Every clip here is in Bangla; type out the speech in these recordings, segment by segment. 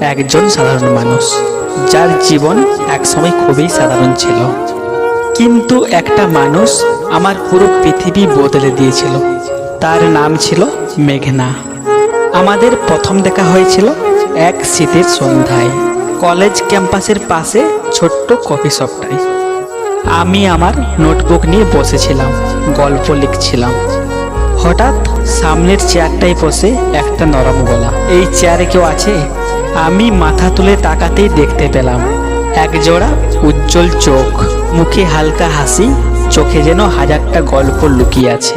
একজন সাধারণ মানুষ, যার জীবন একসময় খুবই সাধারণ ছিল। কিন্তু একটা মানুষ আমার পুরো পৃথিবী বদলে দিয়েছিল। তার নাম ছিল মেঘনা। আমাদের প্রথম দেখা হয়েছিল এক শীতের সন্ধ্যায়, কলেজ ক্যাম্পাসের পাশে ছোট্ট কফি শপটায়। আমি আমার নোটবুক নিয়ে বসেছিলাম, গল্প লিখছিলাম। হঠাৎ সামনের চেয়ারটায় বসে একটা নরম গলা। এই চেয়ারে কেউ আছে? আমি মাথা তুলে তাকাতেই দেখতে পেলাম। এক জোড়া উজ্জ্বল চোখ, মুখে হালকা হাসি, চোখে যেন হাজারটা গল্প লুকিয়ে আছে।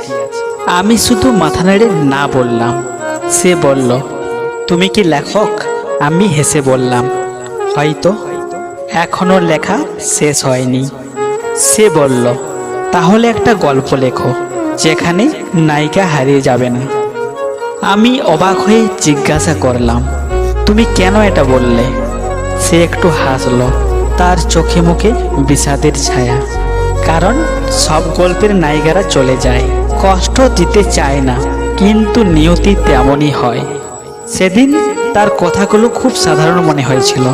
আমি শুধু মাথা নেড়ে না বললাম। সে বলল, তুমি কি লেখক? আমি হেসে বললাম, হয়তো। এখনও লেখা শেষ হয়নি। সে বলল, তাহলে একটা গল্প লেখো। যেখানে নায়িকা হারিয়ে যাবে না আমি অবাক হয়ে জিজ্ঞাসা করলাম, তুমি কেন এটা বললে? সে একটু হাসলো, তার চোখে মুখে বিষাদের ছায়া। কারণ সব গল্পের নায়িকারা চলে যায়, কষ্ট দিতে চায় না, কিন্তু নিয়তি তেমনই হয়। সেদিন তার কথাগুলো খুব সাধারণ মনে হয়েছিল।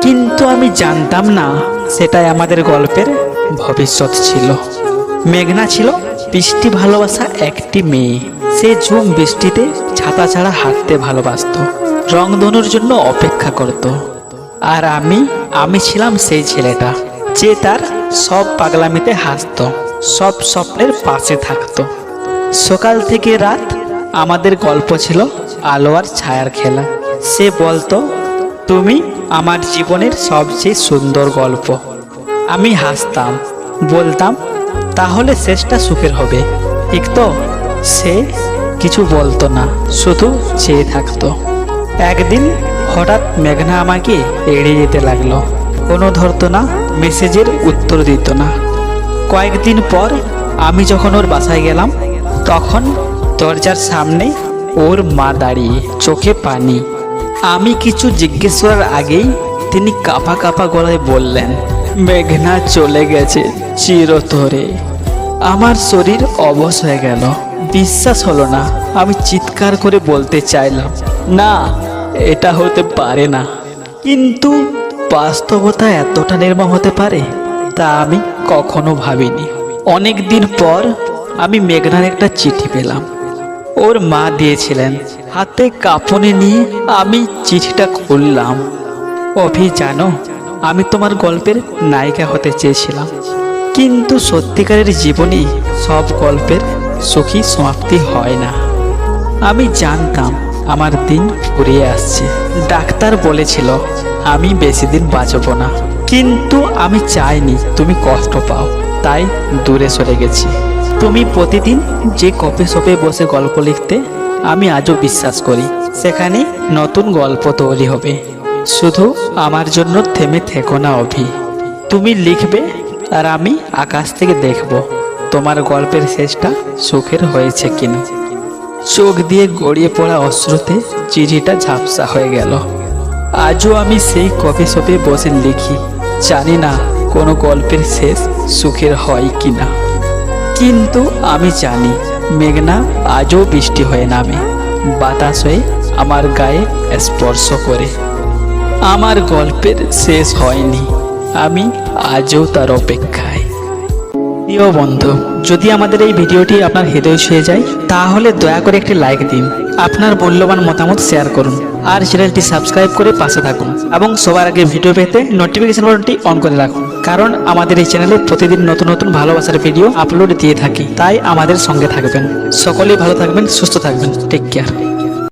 কিন্তু আমি জানতাম না, সেটাই আমাদের গল্পের ভবিষ্যৎ ছিল। মেঘনা ছিল বৃষ্টি ভালোবাসা একটি মেয়ে। সে ঝুম বৃষ্টিতে ছাতা ছাড়া হাঁটতে ভালোবাসতো। রংধনুর জন্য অপেক্ষা করত। আর আমি আমি ছিলাম সেই ছেলেটা, যে তার সব পাগলামিতে হাসতো, সব স্বপ্নের পাশে থাকতো। সকাল থেকে রাত আমাদের গল্প ছিল আলো আর ছায়ার খেলা। সে বলতো, তুমি আমার জীবনের সবচেয়ে সুন্দর গল্প। আমি হাসতাম, বলতাম তাহলে শেষটা সুখের হবে। ঠিক তো সে কিছু বলতো না, শুধু চেয়ে থাকতো। একদিন হঠাৎ মেঘনা আমাকে এড়িয়ে যেতে লাগল। কোনো ধরতো না, মেসেজের উত্তর দিত না। কয়েকদিন পর আমি যখন ওর বাসায় গেলাম, তখন দরজার সামনে ওর মা দাঁড়িয়ে চোখে পানি। আমি কিছু জিজ্ঞেস করার আগেই তিনি কাপা কাপা গলায় বললেন মেঘনা চলে গেছে চিরতরে। আমার শরীর অবশ হয়ে গেল। বিশ্বাস হলো না, আমি চিৎকার করে বলতে চাইলাম, না, এটা হতে পারে না। কিন্তু বাস্তবতা এতটা নির্মম হতে পারে, তা আমি কখনো ভাবিনি। অনেক দিন পর আমি মেঘনার একটা চিঠি পেলাম। ওর মা দিয়েছিলেন। হাতে কাঁপনে নিয়ে আমি চিঠিটা খুললাম। অভি জানো আমি তোমার গল্পের নায়িকা হতে চেয়েছিলাম। কিন্তু সত্যিকারের জীবনই সব গল্পের সুখী সমাপ্তি হয় না। আমি জানতাম আমার দিন ফুরিয়ে আসছে। ডাক্তার বলেছিল, আমি বেশি দিন বাঁচব না। কিন্তু আমি চাইনি তুমি কষ্ট পাও, তাই দূরে সরে গেছি। তুমি প্রতিদিন যে কপি শপে বসে গল্প লিখতে, আমি আজও বিশ্বাস করি, সেখানে নতুন গল্প তৈরি হবে। শুধু আমার জন্য থেমে থেকো না, অভি। তুমি লিখবে আর আমি আকাশ থেকে দেখব তোমার গল্পের শেষটা সুখের হয়েছে কিনা। চোখ দিয়ে গড়িয়ে পড়া অশ্রুতে চিঠিটা ঝাপসা হয়ে গেল। আজও আমি সেই কফি শপে বসে লিখি, জানি না কোনো গল্পের শেষ সুখের হয় কি না কিন্তু আমি জানি, মেঘনা আজও বৃষ্টি হয়ে নামে, বাতাস হয়ে আমার গায়ে স্পর্শ করে। আমার গল্পের শেষ হয়নি। আমি আজও তার অপেক্ষায়। প্রিয় বন্ধু, যদি আমাদের এই ভিডিওটি আপনার হৃদয় ছুঁয়ে যায়, তাহলে দয়া করে একটি লাইক দিন, আপনার মূল্যবান মতামত শেয়ার করুন, আর চ্যানেলটি সাবস্ক্রাইব করে পাশে থাকুন, এবং সবার আগে ভিডিও পেতে নোটিফিকেশন বাটনটি অন করে রাখুন, কারণ আমাদের এই চ্যানেলে প্রতিদিন নতুন নতুন ভালোবাসার ভিডিও আপলোড দিয়ে থাকি, তাই আমাদের সঙ্গে থাকবেন। সকলেই ভালো থাকবেন, সুস্থ থাকবেন টেক কেয়ার